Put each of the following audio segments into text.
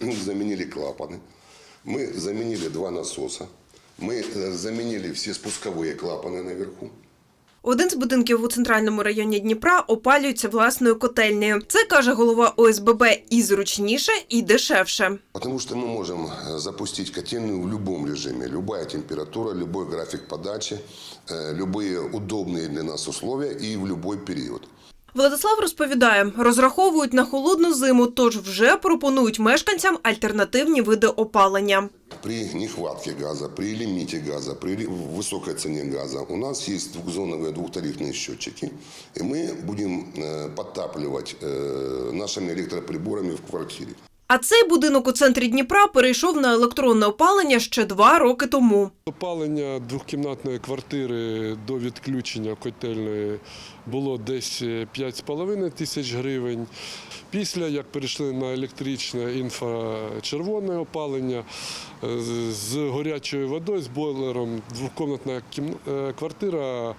Мы заменили клапаны, мы заменили два насоса, мы э, заменили все спусковые клапаны наверху. Один з будинків у центральному районі Дніпра опалюється власною котельнею. Це каже голова ОСББ і зручніше, і дешевше. Потому что мы можем э, запустить котельную в любом режиме. Любая температура, любой график подачи, э, любые удобные для нас условия и в любой период. Владислав розповідає, розраховують на холодну зиму, тож вже пропонують мешканцям альтернативні види опалення. При нехватке газа, при лимите газа, при ри- высокой цене газа у нас есть двухзоновые двухтарифные счетчики, и мы будем э, подтапливать э, нашими электроприборами в квартире. А цей будинок у центрі Дніпра перейшов на електронне опалення ще два роки тому. Опалення двохкімнатної квартири до відключення котельної було десь 5,5 тисяч гривень. Після як перейшли на електричне інфрачервоне опалення е, з горячою водою, з бойлером, двокімнатна кім- е, квартира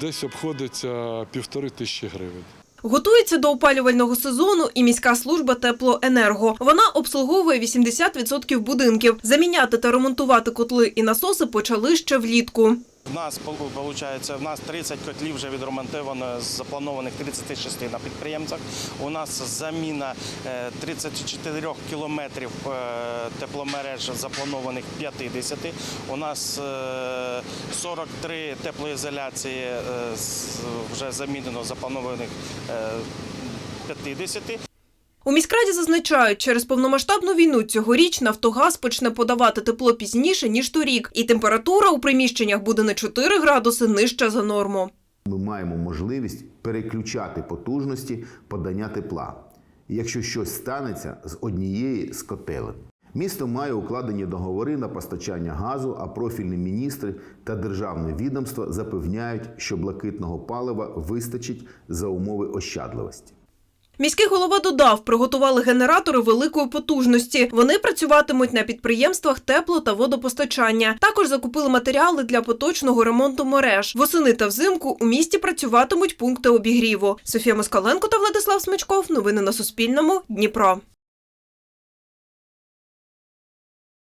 десь обходиться півтори тисячі гривень. Готується до опалювального сезону і міська служба теплоенерго. Вона обслуговує 80% будинків. Заміняти та ремонтувати котли і насоси почали ще влітку. У нас виходить, в нас 30 котлів вже відремонтовано з запланованих 36 на підприємцях. У нас заміна е, 34 кілометрів е, тепломереж запланованих 50. У нас е, 43 теплоізоляції е, вже замінено запланованих е, 50. У міськраді зазначають, через повномасштабну війну цьогоріч Нафтогаз почне подавати тепло пізніше ніж торік, і температура у приміщеннях буде на 4 градуси нижча за норму. Ми маємо можливість переключати потужності подання тепла, якщо щось станеться з однієї з котелень. Місто має укладені договори на постачання газу, а профільні міністри та державне відомство запевняють, що блакитного палива вистачить за умови ощадливості. Міський голова додав, приготували генератори великої потужності. Вони працюватимуть на підприємствах тепло та водопостачання. Також закупили матеріали для поточного ремонту мереж. Восени та взимку у місті працюватимуть пункти обігріву. Софія Москаленко та Владислав Смичков. Новини на Суспільному. Дніпро.